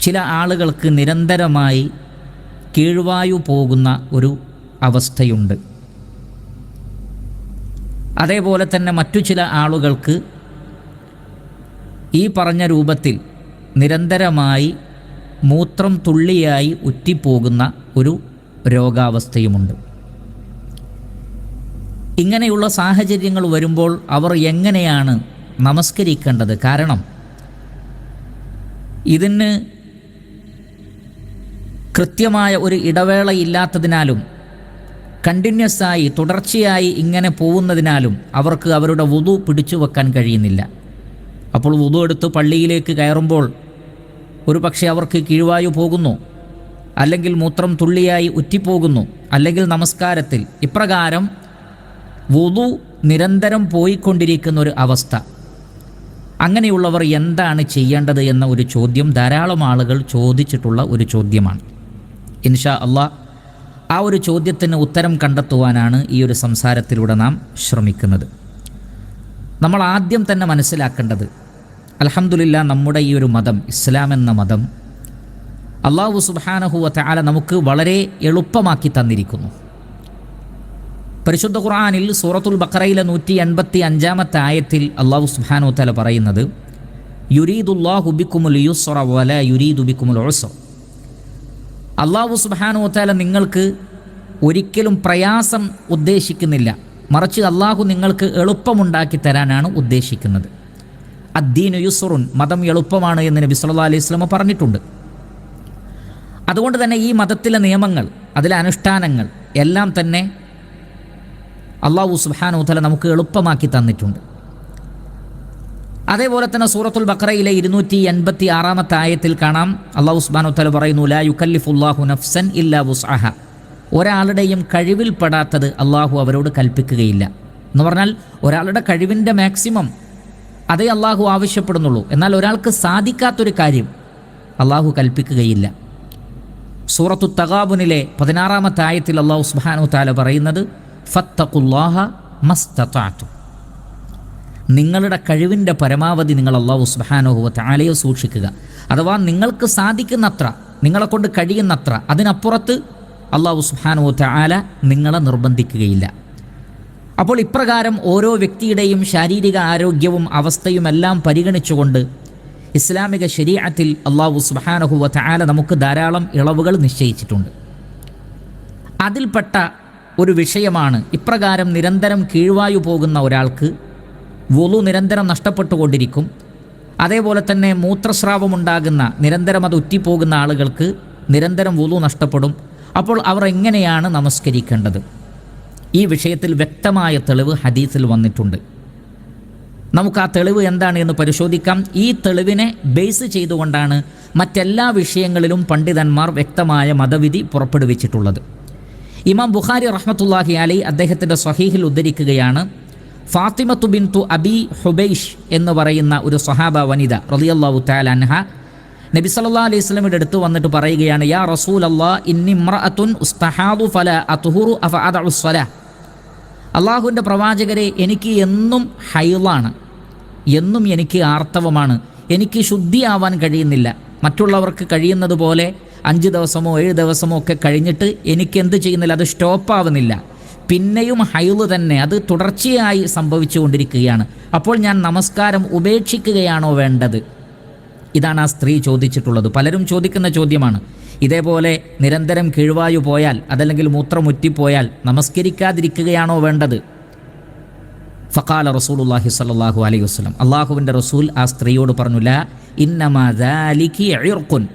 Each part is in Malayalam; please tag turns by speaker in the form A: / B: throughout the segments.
A: ചില ആളുകൾക്ക് നിരന്തരമായി കീഴ്വായു പോകുന്ന ഒരു അവസ്ഥയുണ്ട്. അതേപോലെ തന്നെ മറ്റു ചില ആളുകൾക്ക് ഈ പറഞ്ഞ രൂപത്തിൽ നിരന്തരമായി മൂത്രം തുള്ളിയായി ഉറ്റിപ്പോകുന്ന ഒരു രോഗാവസ്ഥയുമുണ്ട്. ഇങ്ങനെയുള്ള സാഹചര്യങ്ങൾ വരുമ്പോൾ അവർ എങ്ങനെയാണ് നമസ്കരിക്കേണ്ടത്? കാരണം ഇതിന് കൃത്യമായ ഒരു ഇടവേളയില്ലാത്തതിനാലും കണ്ടിന്യൂസ് ആയി തുടർച്ചയായി ഇങ്ങനെ പോകുന്നതിനാലും അവർക്ക് അവരുടെ വുതു പിടിച്ചു വെക്കാൻ കഴിയുന്നില്ല. അപ്പോൾ വുതു എടുത്ത് പള്ളിയിലേക്ക് കയറുമ്പോൾ ഒരു പക്ഷേ അവർക്ക് കീഴ്വായു പോകുന്നു അല്ലെങ്കിൽ മൂത്രം തുള്ളിയായി ഉറ്റിപ്പോകുന്നു അല്ലെങ്കിൽ നമസ്കാരത്തിൽ. ഇപ്രകാരം വുതു നിരന്തരം പോയിക്കൊണ്ടിരിക്കുന്ന ഒരു അവസ്ഥ. അങ്ങനെയുള്ളവർ എന്താണ് ചെയ്യേണ്ടത് എന്ന ഒരു ചോദ്യം ധാരാളം ആളുകൾ ചോദിച്ചിട്ടുള്ള ഒരു ചോദ്യമാണ്. ഇൻഷാ അള്ളാ ആ ഒരു ചോദ്യത്തിന് ഉത്തരം കണ്ടെത്തുവാനാണ് ഈ ഒരു സംസാരത്തിലൂടെ നാം ശ്രമിക്കുന്നത്. നമ്മൾ ആദ്യം തന്നെ മനസ്സിലാക്കേണ്ടത് അലഹമുല്ല നമ്മുടെ ഈ ഒരു മതം ഇസ്ലാം എന്ന മതം അള്ളാഹു സുബാനഹുവ ആല നമുക്ക് വളരെ എളുപ്പമാക്കി തന്നിരിക്കുന്നു. പരിശുദ്ധ ഖുർആാനിൽ സൂറത്തുൽ ബക്കറയിലെ നൂറ്റി എൺപത്തി അഞ്ചാമത്തെ ആയത്തിൽ അള്ളാഹു സുബാനു പറയുന്നത് യുരീദുല്ലാഹുബിക്കുമുൽ യുസ്റ വല യുരീദു ബിക്കുമുൽ ഉസ്റ. അള്ളാഹു സുബാനു താല നിങ്ങൾക്ക് ഒരിക്കലും പ്രയാസം ഉദ്ദേശിക്കുന്നില്ല. മറിച്ച് അള്ളാഹു നിങ്ങൾക്ക് എളുപ്പമുണ്ടാക്കി തരാനാണ് ഉദ്ദേശിക്കുന്നത്. അദ്ദീനു യുസുറുൻ മതം എളുപ്പമാണ് എന്ന് നബി സല്ലാ അലൈഹി സ്വലമ പറഞ്ഞിട്ടുണ്ട്. അതുകൊണ്ട് തന്നെ ഈ മതത്തിലെ നിയമങ്ങൾ അതിലെ അനുഷ്ഠാനങ്ങൾ എല്ലാം തന്നെ അള്ളാഹു സുബാനു തല നമുക്ക് എളുപ്പമാക്കി തന്നിട്ടുണ്ട്. അതേപോലെ തന്നെ സൂറത്തുൽ ബക്രയിലെ ഇരുന്നൂറ്റി എൺപത്തി ആറാമത്തെ ആയത്തിൽ കാണാം. അള്ളാഹു സുബാനു തല പറയുന്നു ലാ യുക്കല്ലിഫുല്ലാഹു നഫ്സൻ ഇല്ലാ വുസ്അഹ. ഒരാളുടെയും കഴിവിൽപ്പെടാത്തത് അള്ളാഹു അവരോട് കൽപ്പിക്കുകയില്ല. എന്ന് പറഞ്ഞാൽ ഒരാളുടെ കഴിവിന്റെ മാക്സിമം അതേ അള്ളാഹു ആവശ്യപ്പെടുന്നുള്ളൂ. എന്നാൽ ഒരാൾക്ക് സാധിക്കാത്തൊരു കാര്യം അള്ളാഹു കൽപ്പിക്കുകയില്ല. സൂറത്തു തകാബുനിലെ പതിനാറാമത്തെ ആയത്തിൽ അള്ളാഹു സുബാനു താല പറയുന്നത് ഫത്തഖുല്ലാഹ മസ്തത്താത്തു നിങ്ങളുടെ കഴിവിന്റെ പരമാവധി നിങ്ങൾ അള്ളാഹു സുബാനുഹുവ താലയോ സൂക്ഷിക്കുക. അഥവാ നിങ്ങൾക്ക് സാധിക്കുന്നത്ര നിങ്ങളെ കൊണ്ട് കഴിയുന്നത്ര അതിനപ്പുറത്ത് അള്ളാഹു സുബാനോ താല നിങ്ങളെ നിർബന്ധിക്കുകയില്ല. അപ്പോൾ ഇപ്രകാരം ഓരോ വ്യക്തിയുടെയും ശാരീരിക ആരോഗ്യവും അവസ്ഥയും എല്ലാം പരിഗണിച്ചുകൊണ്ട് ഇസ്ലാമിക ശരീരത്തിൽ അള്ളാഹു സുബാനഹുവ താല നമുക്ക് ധാരാളം ഇളവുകൾ നിശ്ചയിച്ചിട്ടുണ്ട്. അതിൽപ്പെട്ട ഒരു വിഷയമാണ് ഇപ്രകാരം നിരന്തരം കീഴ്വായു പോകുന്ന ഒരാൾക്ക് വുളു നിരന്തരം നഷ്ടപ്പെട്ടുകൊണ്ടിരിക്കും. അതേപോലെ തന്നെ മൂത്രസ്രാവമുണ്ടാകുന്ന നിരന്തരം അത് ഉറ്റിപ്പോകുന്ന ആളുകൾക്ക് നിരന്തരം വുളു നഷ്ടപ്പെടും. അപ്പോൾ അവർ എങ്ങനെയാണ് നമസ്കരിക്കേണ്ടത്? ഈ വിഷയത്തിൽ വ്യക്തമായ തെളിവ് ഹദീസിൽ വന്നിട്ടുണ്ട്. നമുക്ക് ആ തെളിവ് എന്താണ് എന്ന് പരിശോധിക്കാം. ഈ തെളിവിനെ ബേസ് ചെയ്തുകൊണ്ടാണ് മറ്റെല്ലാ വിഷയങ്ങളിലും പണ്ഡിതന്മാർ വ്യക്തമായ മതവിധി പുറപ്പെടുവിച്ചിട്ടുള്ളത്. ഇമാം ബുഖാരി റഹ്മത്തുല്ലാഹി അലി അദ്ദേഹത്തിന്റെ സ്വഹീഹിൽ ഉദ്ധരിക്കുകയാണ് ഫാത്തിമത്തു ബിൻതു അബി ഹുബൈഷ് എന്ന് പറയുന്ന ഒരു സഹാബ വനിത റളിയല്ലാഹു തആല അൻഹ നബി സല്ലാ അലൈഹി സ്വലമിയുടെ അടുത്ത് വന്നിട്ട് പറയുകയാണ് യാ റസൂൽ അള്ളാ ഇന്നി ഇമ്രഅത്തുൻ ഉസ്തഹാദു ഫല അത്ഹുറു അഫ അദഉ സ്വലാഹ് അള്ളാഹുവിന്റെ പ്രവാചകരെ എനിക്ക് എന്നും ഹൈളാണ് എന്നും എനിക്ക് ആർത്തവമാണ് എനിക്ക് ശുദ്ധിയാവാൻ കഴിയുന്നില്ല. മറ്റുള്ളവർക്ക് കഴിയുന്നത് പോലെ അഞ്ച് ദിവസമോ ഏഴ് ദിവസമോ ഒക്കെ കഴിഞ്ഞിട്ട് എനിക്ക് എന്ത് ചെയ്യുന്നില്ല അത് സ്റ്റോപ്പാവുന്നില്ല. പിന്നെയും ഹൈൾ തന്നെ അത് തുടർച്ചയായി സംഭവിച്ചുകൊണ്ടിരിക്കുകയാണ്. അപ്പോൾ ഞാൻ നമസ്കാരം ഉപേക്ഷിക്കുകയാണോ വേണ്ടത്? ഇതാണ് ആ സ്ത്രീ ചോദിച്ചിട്ടുള്ളത്. പലരും ചോദിക്കുന്ന ചോദ്യമാണ്. ഇതേപോലെ നിരന്തരം കീഴ്വായു പോയാൽ അതല്ലെങ്കിൽ മൂത്രമുറ്റിപ്പോയാൽ നമസ്കരിക്കാതിരിക്കുകയാണോ വേണ്ടത്? ഫക്കാല റസൂലുല്ലാഹി സ്വല്ലല്ലാഹു അലൈഹി വസ്ലം അള്ളാഹുവിന്റെ റസൂൽ ആ സ്ത്രീയോട് പറഞ്ഞില്ല ഇന്നമാലിഖുൻ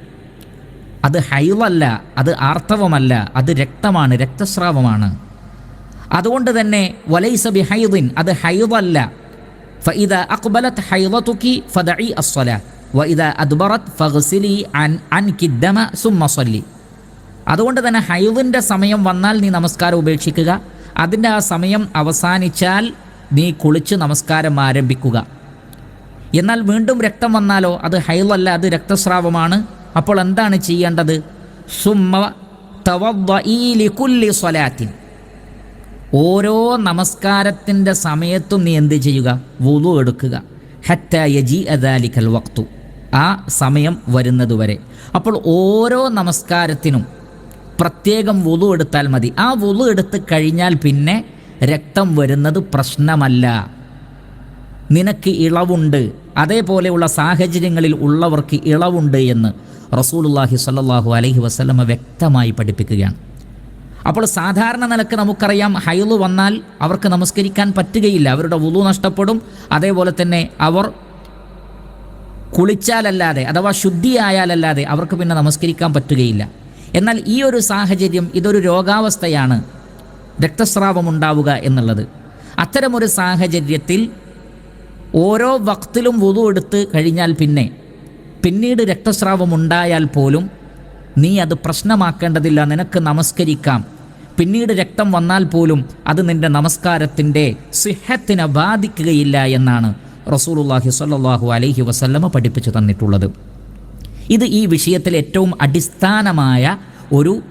A: അത് ഹൈവല്ല അത് ആർത്തവമല്ല അത് രക്തമാണ് രക്തസ്രാവമാണ്. അതുകൊണ്ട് തന്നെ വലൈസ ബി ഹൈദിൻ അത് ഹൈദല്ല. ഫഇദ അഖ്ബലത് ഹൈദതുകി ഫദഇ അസ്സലാ. വഇദ അദ്ബറത് ഫഗ്സിലി അൻ അൻകി ദമ സുമ്മ സല്ലി. അതുകൊണ്ട് തന്നെ ഹൈദിന്റെ സമയം വന്നാൽ നീ നമസ്കാരം ഉപേക്ഷിക്കുക. അതിന്റെ ആ സമയം അവസാനിച്ചാൽ നീ കുളിച്ച് നമസ്കാരം ആരംഭിക്കുക. എന്നാൽ വീണ്ടും രക്തം വന്നാലോ? അത് ഹൈലല്ല അത് രക്തസ്രാവമാണ്. അപ്പോൾ എന്താണ് ചെയ്യേണ്ടത്? സുമ്മ ലികുല്ലി സ്വലാത്തിൻ. ഓരോ നമസ്കാരത്തിന്റെ സമയത്തും നീ എന്ത് ചെയ്യുക? വുളു എടുക്കുക. ഹറ്റ യജി അദാലിക്കൽ വക്തു ആ സമയം വരുന്നതുവരെ. അപ്പോൾ ഓരോ നമസ്കാരത്തിനും പ്രത്യേകം വുളു എടുത്താൽ മതി. ആ വുളു എടുത്ത് കഴിഞ്ഞാൽ പിന്നെ രക്തം വരുന്നത് പ്രശ്നമല്ല. നിനക്ക് ഇളവുണ്ട്. അതേപോലെയുള്ള സാഹചര്യങ്ങളിൽ ഉള്ളവർക്ക് ഇളവുണ്ട് എന്ന് റസൂലുള്ളാഹി സ്വല്ലല്ലാഹു അലഹി വസ്ലമ വ്യക്തമായി പഠിപ്പിക്കുകയാണ്. അപ്പോൾ സാധാരണ നിലയ്ക്ക് നമുക്കറിയാം ഹൈൾ വന്നാൽ അവർക്ക് നമസ്കരിക്കാൻ പറ്റുകയില്ല. അവരുടെ വുളു നഷ്ടപ്പെടും. അതേപോലെ തന്നെ അവർ കുളിച്ചാലല്ലാതെ അഥവാ ശുദ്ധിയായാലല്ലാതെ അവർക്ക് പിന്നെ നമസ്കരിക്കാൻ പറ്റുകയില്ല. എന്നാൽ ഈ ഒരു സാഹചര്യം ഇതൊരു രോഗാവസ്ഥയാണ് രക്തസ്രാവം ഉണ്ടാവുക എന്നുള്ളത്. അത്തരമൊരു സാഹചര്യത്തിൽ ഓരോ വക്തിലും വുതു എടുത്ത് കഴിഞ്ഞാൽ പിന്നെ പിന്നീട് രക്തസ്രാവം ഉണ്ടായാൽ പോലും നീ അത് പ്രശ്നമാക്കേണ്ടതില്ല. നിനക്ക് നമസ്കരിക്കാം. പിന്നീട് രക്തം വന്നാൽ പോലും അത് നിന്റെ നമസ്കാരത്തിന്റെ സിഹത്തിനെ ബാധിക്കുകയില്ല എന്നാണ് റസൂലുള്ളാഹി സ്വല്ലല്ലാഹു അലൈഹി വസല്ലമ പഠിപ്പിച്ചു തന്നിട്ടുള്ളത്. ഇത് ഈ വിഷയത്തിൽ ഏറ്റവും അടിസ്ഥാനമായ ഒരു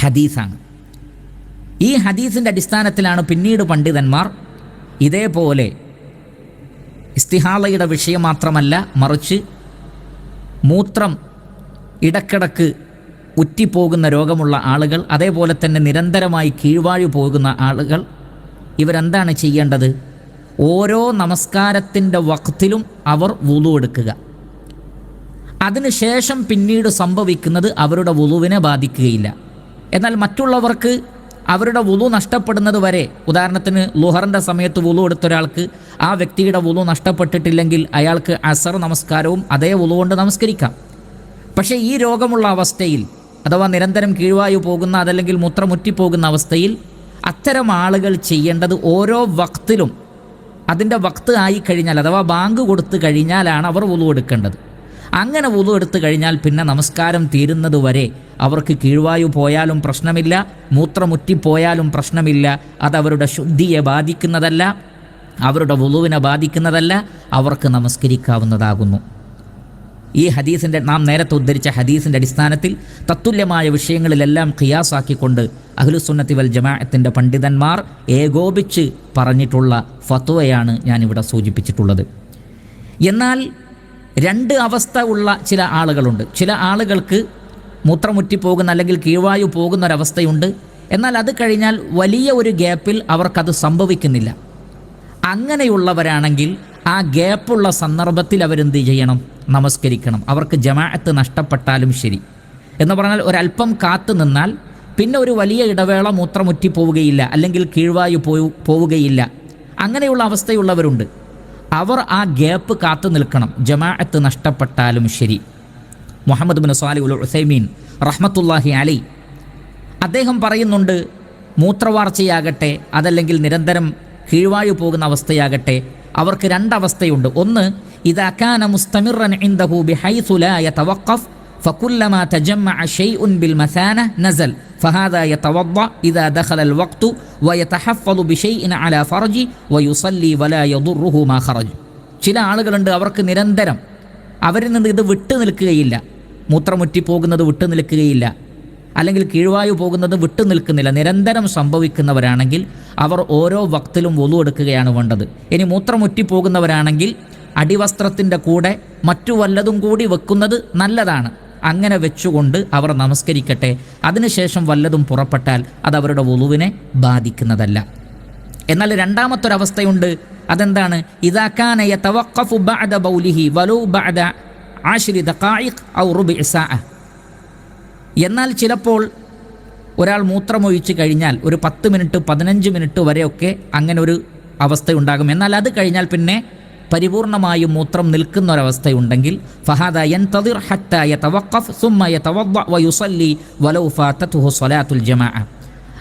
A: ഹദീസാണ്. ഈ ഹദീസിന്റെ അടിസ്ഥാനത്തിലാണ് പിന്നീട് പണ്ഡിതന്മാർ ഇതേപോലെ ഇസ്തിഹാളയുടെ വിഷയം മാത്രമല്ല മറിച്ച് മൂത്രം ഇടക്കിടക്ക് ഉറ്റിപ്പോകുന്ന രോഗമുള്ള ആളുകൾ അതേപോലെ തന്നെ നിരന്തരമായി കീഴ്വാഴി പോകുന്ന ആളുകൾ ഇവരെന്താണ് ചെയ്യേണ്ടത്? ഓരോ നമസ്കാരത്തിന്റെ വക്തിലും അവർ വുളു എടുക്കുക. അതിനുശേഷം പിന്നീട് സംഭവിക്കുന്നത് അവരുടെ വുളുവിനെ ബാധിക്കുകയില്ല. എന്നാൽ മറ്റുള്ളവർക്ക് അവരുടെ വുളു നഷ്ടപ്പെടുന്നത് വരെ ഉദാഹരണത്തിന് ലുഹറിന്റെ സമയത്ത് വുളു എടുത്ത ഒരാൾക്ക് ആ വ്യക്തിയുടെ വുളു നഷ്ടപ്പെട്ടിട്ടില്ലെങ്കിൽ അയാൾക്ക് അസർ നമസ്കാരവും അതേ വുളു കൊണ്ട് നമസ്കരിക്കാം. പക്ഷേ ഈ രോഗമുള്ള അവസ്ഥയിൽ അഥവാ നിരന്തരം കീഴ്വായു പോകുന്ന അതല്ലെങ്കിൽ മുത്രമുറ്റിപ്പോകുന്ന അവസ്ഥയിൽ അത്തരം ആളുകൾ ചെയ്യേണ്ടത് ഓരോ വക്തിലും അതിന്റെ വക്ത് ആയി കഴിഞ്ഞാൽ അഥവാ ബാങ്ക് കൊടുത്തു കഴിഞ്ഞാലാണ് അവർ വുളു എടുക്കേണ്ടത്. അങ്ങനെ വുളു എടുത്തു കഴിഞ്ഞാൽ പിന്നെ നമസ്കാരം തീരുന്നത് വരെ അവർക്ക് കീഴ്വായു പോയാലും പ്രശ്നമില്ല മൂത്രമുറ്റിപ്പോയാലും പ്രശ്നമില്ല അത് അവരുടെ ശുദ്ധിയെ ബാധിക്കുന്നതല്ല അവരുടെ വുളുവിനെ ബാധിക്കുന്നതല്ല അവർക്ക് നമസ്കരിക്കാവുന്നതാകുന്നു. ഈ ഹദീസിന്റെ നാം നേരത്തെ ഉദ്ധരിച്ച ഹദീസിന്റെ അടിസ്ഥാനത്തിൽ തത്തുല്യമായ വിഷയങ്ങളിലെല്ലാം ഖിയാസാക്കിക്കൊണ്ട് അഹ്ലുസുന്നത്തി വൽ ജമാഅത്തിന്റെ പണ്ഡിതന്മാർ ഏകോപിച്ച് പറഞ്ഞിട്ടുള്ള ഫത്വയാണ് ഞാനിവിടെ സൂചിപ്പിച്ചിട്ടുള്ളത്. എന്നാൽ രണ്ട് അവസ്ഥ ഉള്ള ചില ആളുകളുണ്ട്. ചില ആളുകൾക്ക് മൂത്രമുറ്റി പോകുന്ന അല്ലെങ്കിൽ കീഴ്വായു പോകുന്ന ഒരവസ്ഥയുണ്ട് എന്നാൽ അത് കഴിഞ്ഞാൽ വലിയ ഒരു ഗ്യാപ്പിൽ അവർക്കത് സംഭവിക്കുന്നില്ല. അങ്ങനെയുള്ളവരാണെങ്കിൽ ആ ഗ്യാപ്പുള്ള സന്ദർഭത്തിൽ അവരെന്ത് ചെയ്യണം? നമസ്കരിക്കണം. അവർക്ക് ജമാഅത്ത് നഷ്ടപ്പെട്ടാലും ശരി. എന്ന് പറഞ്ഞാൽ ഒരല്പം കാത്തു നിന്നാൽ പിന്നെ ഒരു വലിയ ഇടവേള മൂത്രമുറ്റി പോവുകയില്ല അല്ലെങ്കിൽ കീഴ്വായു പോയി പോവുകയില്ല. അങ്ങനെയുള്ള അവസ്ഥയുള്ളവരുണ്ട്. അവർ ആ ഗ്യാപ്പ് കാത്തു നിൽക്കണം. ജമാഅത്ത് നഷ്ടപ്പെട്ടാലും ശരി. Muhammad bin Saleh ul Uthaymeen റഹ്മത്തുല്ലാഹി അലി അദ്ദേഹം പറയുന്നുണ്ട് മൂത്രവാർച്ചയാകട്ടെ അതല്ലെങ്കിൽ നിരന്തരം കീഴ്വായു പോകുന്ന അവസ്ഥയാകട്ടെ അവർക്ക് രണ്ടവസ്ഥയുണ്ട്. ഒന്ന് ഇതാക്കാന മുസ്തമിറൻ ഇൻദഹു ബിഹൈസു ലാ യതവഖഫ് فكلما تجمع شيء بالمثانة نزل فهذا يتوضأ إذا دخل الوقت ويتحفظ بشيء على فرجه ويصلي ولا يضره ما خرج ചില ആളുകളുണ്ട് അവർക്ക് നിരന്തരം അവരിൽ നിന്ന് ഇത് വിട്ടു നിൽക്കുകയില്ല മൂത്രമുറ്റി പോകുന്നത് വിട്ടു നിൽക്കുകയില്ല അല്ലെങ്കിൽ കീഴ്വായു പോകുന്നത് വിട്ടു നിൽക്കുന്നില്ല നിരന്തരം സംഭവിക്കുന്നവരാണെങ്കിൽ അവർ ഓരോ വക്തിലും ഒലു എടുക്കുകയാണ് വേണ്ടത് ഇനി മൂത്രമുറ്റി പോകുന്നവരാണെങ്കിൽ അടിവസ്ത്രത്തിന്റെ കൂടെ മറ്റു വല്ലതും കൂടി വെക്കുന്നത് നല്ലതാണ്. അങ്ങനെ വെച്ചുകൊണ്ട് അവർ നമസ്കരിക്കട്ടെ. അതിനുശേഷം വല്ലതും പുറപ്പെട്ടാൽ അത് അവരുടെ ഒളുവിനെ ബാധിക്കുന്നതല്ല. എന്നാൽ രണ്ടാമത്തൊരവസ്ഥയുണ്ട്. അതെന്താണ്? ബഅദ ബൗലിഹി ബഅദ ഔ എന്നാൽ ചിലപ്പോൾ ഒരാൾ മൂത്രമൊഴിച്ച് കഴിഞ്ഞാൽ ഒരു പത്ത് മിനിറ്റ് പതിനഞ്ച് മിനിറ്റ് വരെയൊക്കെ അങ്ങനെ ഒരു അവസ്ഥയുണ്ടാകും. എന്നാൽ അത് കഴിഞ്ഞാൽ പിന്നെ പരിപൂർണമായും മൂത്രം നിൽക്കുന്ന ഒരവസ്ഥയുണ്ടെങ്കിൽ ഫഹാദ ഫാതതുഹു സ്വലാത്തുൽ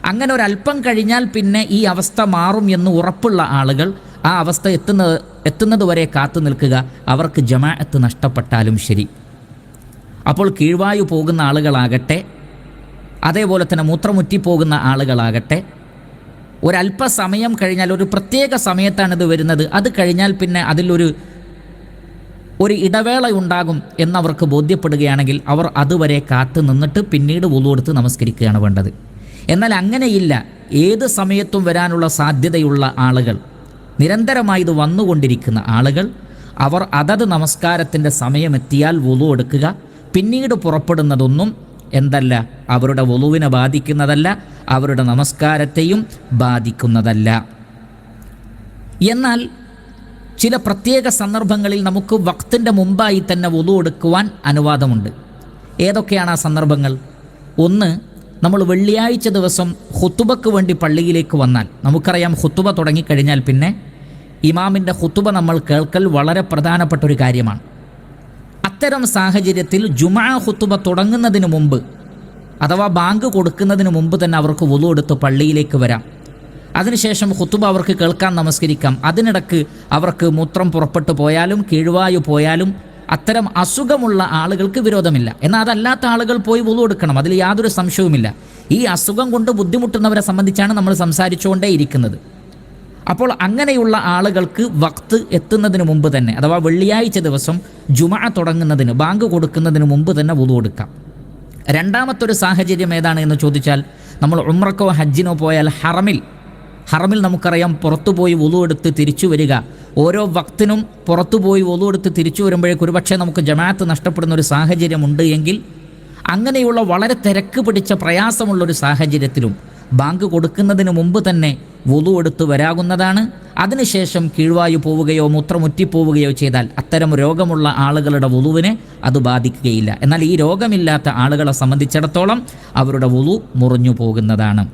A: അങ്ങനെ ഒരല്പം കഴിഞ്ഞാൽ പിന്നെ ഈ അവസ്ഥ മാറും എന്ന് ഉറപ്പുള്ള ആളുകൾ ആ അവസ്ഥ എത്തുന്നത് എത്തുന്നത് വരെ കാത്തു നിൽക്കുക. അവർക്ക് ജമാഅത്ത് നഷ്ടപ്പെട്ടാലും ശരി. അപ്പോൾ കീഴ്വായു പോകുന്ന ആളുകളാകട്ടെ അതേപോലെ തന്നെ മൂത്രമുറ്റിപ്പോകുന്ന ആളുകളാകട്ടെ ഒരല്പസമയം കഴിഞ്ഞാൽ ഒരു പ്രത്യേക സമയത്താണ് ഇത് വരുന്നത്. അത് കഴിഞ്ഞാൽ പിന്നെ അതിലൊരു ഒരു ഇടവേള ഉണ്ടാകും എന്നവർക്ക് ബോധ്യപ്പെടുകയാണെങ്കിൽ അവർ അതുവരെ കാത്തു നിന്നിട്ട് പിന്നീട് ഉളുവെടുത്ത് നമസ്കരിക്കുകയാണ് വേണ്ടത്. എന്നാൽ അങ്ങനെയില്ല. ഏത് സമയത്തും വരാനുള്ള സാധ്യതയുള്ള ആളുകൾ നിരന്തരമായി ഇത് വന്നുകൊണ്ടിരിക്കുന്ന ആളുകൾ അവർ അതത് നമസ്കാരത്തിന്റെ സമയമെത്തിയാൽ വുളു എടുക്കുക പിന്നീട് പുറപ്പെടുന്നതൊന്നും എന്തല്ല? അവരുടെ വുളുവിനെ ബാധിക്കുന്നതല്ല അവരുടെ നമസ്കാരത്തെയും ബാധിക്കുന്നതല്ല. എന്നാൽ ചില പ്രത്യേക സന്ദർഭങ്ങളിൽ നമുക്ക് വക്തിന്റെ മുമ്പായി തന്നെ വുളു എടുക്കുവാൻ അനുവാദമുണ്ട്. ഏതൊക്കെയാണ് ആ സന്ദർഭങ്ങൾ? ഒന്ന് നമ്മൾ വെള്ളിയാഴ്ച ദിവസം ഹുത്തുബക്ക് വേണ്ടി പള്ളിയിലേക്ക് വന്നാൽ നമുക്കറിയാം ഹുത്തുബ തുടങ്ങിക്കഴിഞ്ഞാൽ പിന്നെ ഇമാമിന്റെ ഹുത്തുബ നമ്മൾ കേൾക്കൽ വളരെ പ്രധാനപ്പെട്ട ഒരു കാര്യമാണ്. അത്തരം സാഹചര്യത്തിൽ ജുമാ ഹുത്തുബ തുടങ്ങുന്നതിന് മുമ്പ് അഥവാ ബാങ്ക് കൊടുക്കുന്നതിന് മുമ്പ് തന്നെ അവർക്ക് വുളു എടുത്ത് പള്ളിയിലേക്ക് വരാം. അതിനുശേഷം ഹുത്തുബ അവർക്ക് കേൾക്കാൻ നമസ്കരിക്കാം. അതിനിടക്ക് അവർക്ക് മൂത്രം പുറപ്പെട്ടു പോയാലും കീഴ്വായു പോയാലും അത്തരം അസുഖമുള്ള ആളുകൾക്ക് വിരോധമില്ല. എന്നാൽ അതല്ലാത്ത ആളുകൾ പോയി വുളു എടുക്കണം. അതിൽ യാതൊരു സംശയവുമില്ല. ഈ അസുഖം കൊണ്ട് ബുദ്ധിമുട്ടുന്നവരെ സംബന്ധിച്ചാണ് നമ്മൾ സംസാരിച്ചുകൊണ്ടേ ഇരിക്കുന്നത് അപ്പോൾ അങ്ങനെയുള്ള ആളുകൾക്ക് വക്ത് എത്തുന്നതിന് മുമ്പ് തന്നെ അഥവാ വെള്ളിയാഴ്ച ദിവസം ജുമ തുടങ്ങുന്നതിന് ബാങ്ക് കൊടുക്കുന്നതിന് മുമ്പ് തന്നെ വുളു എടുക്കാം. രണ്ടാമത്തൊരു സാഹചര്യം ഏതാണ് എന്ന് ചോദിച്ചാൽ നമ്മൾ ഉമ്രക്കോ ഹജ്ജിനോ പോയാൽ ഹറമിൽ ഹറമിൽ നമുക്കറിയാം പുറത്തുപോയി വുളു എടുത്ത് തിരിച്ചു വരിക. ഓരോ വക്തിനും പുറത്തുപോയി വുളു എടുത്ത് തിരിച്ചു വരുമ്പോഴേക്ക് ഒരുപക്ഷെ നമുക്ക് ജമാഅത്ത് നഷ്ടപ്പെടുന്ന ഒരു സാഹചര്യമുണ്ട് എങ്കിൽ അങ്ങനെയുള്ള വളരെ തിരക്ക് പിടിച്ച പ്രയാസമുള്ളൊരു സാഹചര്യത്തിലും ബാങ്ക് കൊടുക്കുന്നതിന് മുമ്പ് തന്നെ വുളു എടുത്തു വരാകുന്നതാണ്. അതിനുശേഷം കീഴ്വായു പോവുകയോ മൂത്രമുറ്റിപ്പോവുകയോ ചെയ്താൽ അത്തരം രോഗമുള്ള ആളുകളുടെ വുളുവിനെ അത് ബാധിക്കുകയില്ല. എന്നാൽ ഈ രോഗമില്ലാത്ത ആളുകളെ സംബന്ധിച്ചിടത്തോളം അവരുടെ വുളു മുറിഞ്ഞു പോകുന്നതാണ്.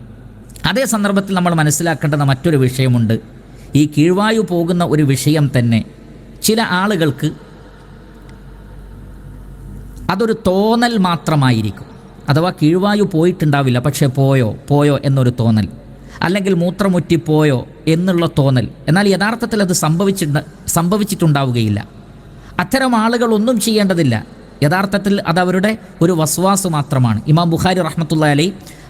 A: അതേ സന്ദർഭത്തിൽ നമ്മൾ മനസ്സിലാക്കേണ്ടുന്ന മറ്റൊരു വിഷയമുണ്ട്. ഈ കീഴ്വായു പോകുന്ന ഒരു വിഷയം തന്നെ ചില ആളുകൾക്ക് അതൊരു തോന്നൽ മാത്രമായിരിക്കും. അഥവാ കീഴ്വായു പോയിട്ടുണ്ടാവില്ല പക്ഷേ പോയോ പോയോ എന്നൊരു തോന്നൽ അല്ലെങ്കിൽ മൂത്രമുറ്റിപ്പോയോ എന്നുള്ള തോന്നൽ എന്നാൽ യഥാർത്ഥത്തിൽ അത് സംഭവിച്ചിട്ട് സംഭവിച്ചിട്ടുണ്ടാവുകയില്ല അത്തരം ആളുകൾ ഒന്നും ചെയ്യേണ്ടതില്ല യഥാർത്ഥത്തിൽ അത് അവരുടെ ഒരു വസ്വാസ് മാത്രമാണ് ഇമാം ബുഖാരി റഹ്മത്തുള്ള അലൈ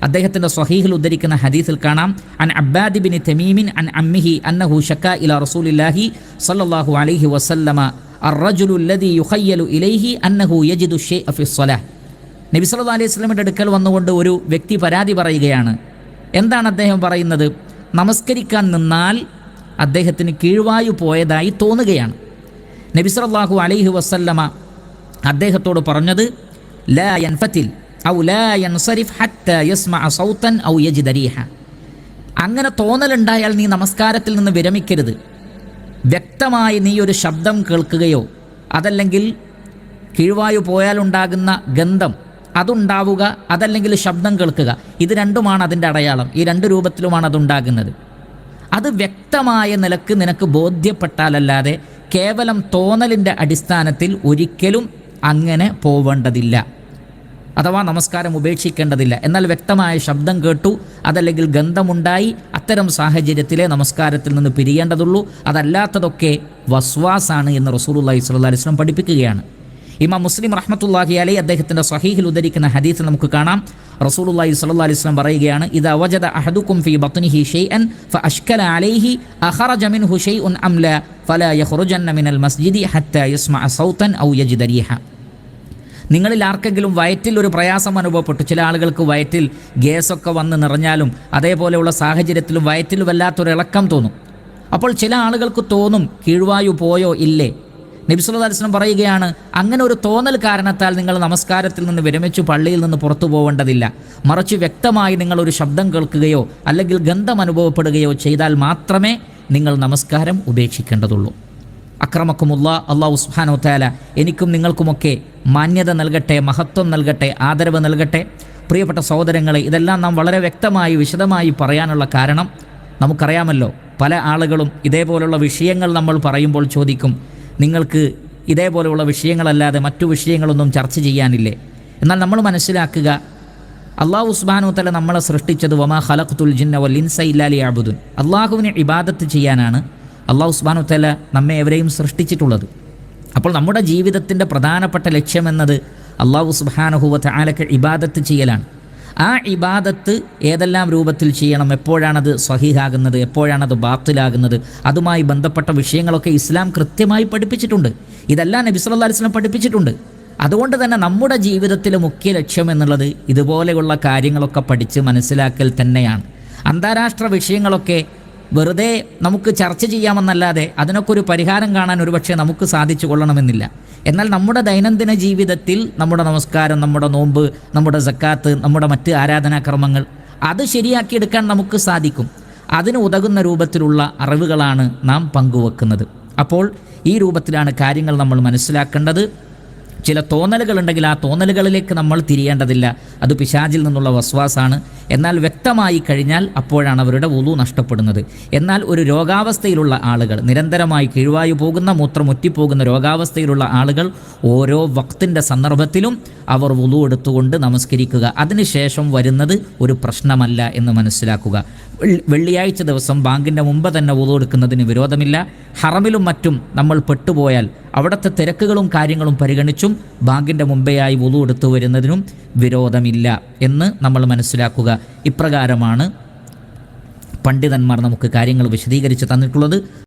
A: അദ്ദേഹത്തിൻ്റെ സ്വഹീഹിൽ ഉദ്ധരിക്കുന്ന ഹദീസിൽ കാണാം അൻ അബ്ബാദി ബിൻ തെമീമിൻ അൻ അമ്മിഹി അന്നഹു ഷക്ക ഇല റസൂലില്ലാഹി സല്ലല്ലാഹു അലൈഹി വസല്ലമ الرجل الذي يخيل إليه أنه يجد الشيء في الصلاة നബി സല്ലല്ലാഹു അലൈഹി വസല്ലമയുടെ അടുക്കൽ വന്നുകൊണ്ട് ഒരു വ്യക്തി പരാതി പറയുകയാണ്. എന്താണ് അദ്ദേഹം പറയുന്നത്? നമസ്കരിക്കാൻ നിന്നാൽ അദ്ദേഹത്തിന് കീഴ്വായു പോയതായി തോന്നുകയാണ്. നബി സല്ലല്ലാഹു അലൈഹി വസല്ലമ അദ്ദേഹത്തോട് പറഞ്ഞത് ലാ ഔ യൻസരിഫ് ഹത്ത യസ്മഅ സൗതൻ ഔ യജിദ റീഹ അങ്ങനെ തോന്നലുണ്ടായാൽ നീ നമസ്കാരത്തിൽ നിന്ന് വിരമിക്കരുത്. വ്യക്തമായി നീ ഒരു ശബ്ദം കേൾക്കുകയോ അതല്ലെങ്കിൽ കീഴ്വായു പോയാലുണ്ടാകുന്ന ഗന്ധം അതുണ്ടാവുക അതല്ലെങ്കിൽ ശബ്ദം കേൾക്കുക. ഇത് രണ്ടുമാണ് അതിന്റെ അടയാളം. ഈ രണ്ട് രൂപത്തിലുമാണ് അതുണ്ടാകുന്നത്. അത് വ്യക്തമായ നിലയ്ക്ക് നിനക്ക് ബോധ്യപ്പെട്ടാലല്ലാതെ കേവലം തോന്നലിന്റെ അടിസ്ഥാനത്തിൽ ഒരിക്കലും അങ്ങനെ പോവേണ്ടതില്ല. അഥവാ നമസ്കാരം ഉപേക്ഷിക്കേണ്ടതില്ല. എന്നാൽ വ്യക്തമായ ശബ്ദം കേട്ടു അതല്ലെങ്കിൽ ഗന്ധമുണ്ടായി അത്തരം സാഹചര്യത്തിലെ നമസ്കാരത്തിൽ നിന്ന് പിരിയേണ്ടതുള്ളൂ. അതല്ലാത്തതൊക്കെ വസ്വാസാണ് എന്ന് സ്വല്ലല്ലാഹി അലൈഹി വസല്ലം പഠിപ്പിക്കുകയാണ്. ഇമാം മുസ്ലിം റഹ്മത്തുള്ളാഹി അലൈ അദ്ദേഹത്തിന്റെ സഹീഹിൽ ഉദ്ധരിക്കുന്ന ഹദീസ് നമുക്ക് കാണാം. റസൂലുള്ളാഹി സ്വല്ലല്ലാഹി അലൈഹി പറയുകയാണ് ഇത് അവജദ അഹദുക്കും ഫീ ബത്നിഹി ഫ ഫഅഷ്കല അലൈഹി അഖറജ മിൻഹു ഷൈഉൻ അംല ഫലാ യഖ്റുജന്ന മിനൽ മസ്ജിദി ഹത്താ യസ്മഅ സൗതൻ ഔ യജിദ റീഹ നിങ്ങളിൽ ആർക്കെങ്കിലും വയറ്റിൽ ഒരു പ്രയാസം അനുഭവപ്പെട്ടു ചില ആളുകൾക്ക് വയറ്റിൽ ഗ്യാസൊക്കെ വന്ന് നിറഞ്ഞാലും അതേപോലെയുള്ള സാഹചര്യത്തിലും വയറ്റിൽ വല്ലാത്തൊരു ഇളക്കം തോന്നും. അപ്പോൾ ചില ആളുകൾക്ക് തോന്നും കീഴ്വായു പോയോ? ഇല്ലേ? നബിസുല്ലാസ്ലം പറയുകയാണ് അങ്ങനെ ഒരു തോന്നൽ കാരണത്താൽ നിങ്ങൾ നമസ്കാരത്തിൽ നിന്ന് വിരമിച്ചു പള്ളിയിൽ നിന്ന് പുറത്തു പോകേണ്ടതില്ല മറിച്ച് വ്യക്തമായി നിങ്ങൾ ഒരു ശബ്ദം കേൾക്കുകയോ അല്ലെങ്കിൽ ഗന്ധം അനുഭവപ്പെടുകയോ ചെയ്താൽ മാത്രമേ നിങ്ങൾ നമസ്കാരം ഉപേക്ഷിക്കേണ്ടതുള്ളൂ. അക്രമക്കുമുള്ള അള്ളാഹു താല എനിക്കും നിങ്ങൾക്കുമൊക്കെ മാന്യത നൽകട്ടെ മഹത്വം നൽകട്ടെ ആദരവ് നൽകട്ടെ. പ്രിയപ്പെട്ട സഹോദരങ്ങളെ ഇതെല്ലാം നാം വളരെ വ്യക്തമായി വിശദമായി പറയാനുള്ള കാരണം നമുക്കറിയാമല്ലോ പല ആളുകളും ഇതേപോലുള്ള വിഷയങ്ങൾ നമ്മൾ പറയുമ്പോൾ ചോദിക്കും നിങ്ങൾക്ക് ഇതേപോലെയുള്ള വിഷയങ്ങളല്ലാതെ മറ്റു വിഷയങ്ങളൊന്നും ചർച്ച ചെയ്യാനില്ലേ? എന്നാൽ നമ്മൾ മനസ്സിലാക്കുക അള്ളാഹു ഉസ്ബാനു തല നമ്മളെ സൃഷ്ടിച്ചത് വമാ ഖലഖ്തുൽ ജിന്ന വൽ ഇൻസ ഇല്ലാലി അബുദുൻ അള്ളാഹുവിനെ ഇബാദത്ത് ചെയ്യാനാണ് അള്ളാഹു ഉസ്ബാനു തല നമ്മെ എവരെയും സൃഷ്ടിച്ചിട്ടുള്ളത്. അപ്പോൾ നമ്മുടെ ജീവിതത്തിന്റെ പ്രധാനപ്പെട്ട ലക്ഷ്യമെന്നത് അള്ളാഹു സുബാനഹുവ ആലക്ക് ഇബാദത്ത് ചെയ്യലാണ്. ആ ഇബാദത്ത് ഏതെല്ലാം രൂപത്തിൽ ചെയ്യണം എപ്പോഴാണത് സഹിഹാകുന്നത് എപ്പോഴാണത് ബാത്തിലാകുന്നത് അതുമായി ബന്ധപ്പെട്ട വിഷയങ്ങളൊക്കെ ഇസ്ലാം കൃത്യമായി പഠിപ്പിച്ചിട്ടുണ്ട്. ഇതെല്ലാം നബി സല്ലല്ലാഹു അലൈഹി വസല്ലം പഠിപ്പിച്ചിട്ടുണ്ട്. അതുകൊണ്ട് തന്നെ നമ്മുടെ ജീവിതത്തിലെ മുഖ്യ ലക്ഷ്യം എന്നുള്ളത് ഇതുപോലെയുള്ള കാര്യങ്ങളൊക്കെ പഠിച്ച് മനസ്സിലാക്കൽ തന്നെയാണ്. അന്താരാഷ്ട്ര വിഷയങ്ങളൊക്കെ വെറുതെ നമുക്ക് ചർച്ച ചെയ്യാമെന്നല്ലാതെ അതിനൊക്കെ ഒരു പരിഹാരം കാണാൻ ഒരുപക്ഷെ നമുക്ക് സാധിച്ചു കൊള്ളണമെന്നില്ല. എന്നാൽ നമ്മുടെ ദൈനംദിന ജീവിതത്തിൽ നമ്മുടെ നമസ്കാരം നമ്മുടെ നോമ്പ് നമ്മുടെ സക്കാത്ത് നമ്മുടെ മറ്റ് ആരാധനാക്രമങ്ങൾ അത് ശരിയാക്കിയെടുക്കാൻ നമുക്ക് സാധിക്കും. അതിന് ഉതകുന്ന രൂപത്തിലുള്ള അറിവുകളാണ് നാം പങ്കുവെക്കുന്നത്. അപ്പോൾ ഈ രൂപത്തിലാണ് കാര്യങ്ങൾ നമ്മൾ മനസ്സിലാക്കേണ്ടത്. ചില തോന്നലുകളുണ്ടെങ്കിൽ ആ തോന്നലുകളിലേക്ക് നമ്മൾ തിരിയേണ്ടതില്ല. അത് പിശാചിൽ നിന്നുള്ള വസ്വാസാണ്. എന്നാൽ വ്യക്തമായി കഴിഞ്ഞാൽ അപ്പോഴാണ് അവരുടെ വുളു നഷ്ടപ്പെടുന്നത്. എന്നാൽ ഒരു രോഗാവസ്ഥയിലുള്ള ആളുകൾ നിരന്തരമായി കിഴുവായു പോകുന്ന മൂത്രം ഒറ്റിപ്പോകുന്ന രോഗാവസ്ഥയിലുള്ള ആളുകൾ ഓരോ വക്തിന്റെ സന്ദർഭത്തിലും അവർ വുളു എടുത്തുകൊണ്ട് നമസ്കരിക്കുക. അതിനുശേഷം വരുന്നത് ഒരു പ്രശ്നമല്ല എന്ന് മനസ്സിലാക്കുക. വെള്ളിയാഴ്ച ദിവസം ബാങ്കിന്റെ മുമ്പ് തന്നെ വുളു എടുക്കുന്നതിന് വിരോധമില്ല. ഹറമിലും മറ്റും നമ്മൾ പെട്ടുപോയാൽ അവിടുത്തെ തിരക്കുകളും കാര്യങ്ങളും പരിഗണിച്ചും ബാങ്കിന്റെ മുമ്പെയായി വുളു എടുത്തു വരുന്നതിനും വിരോധമില്ല എന്ന് നമ്മൾ മനസ്സിലാക്കുക. ഇപ്രകാരമാണ് പണ്ഡിതന്മാർ നമുക്ക് കാര്യങ്ങൾ വിശദീകരിച്ച് തന്നിട്ടുള്ളത്.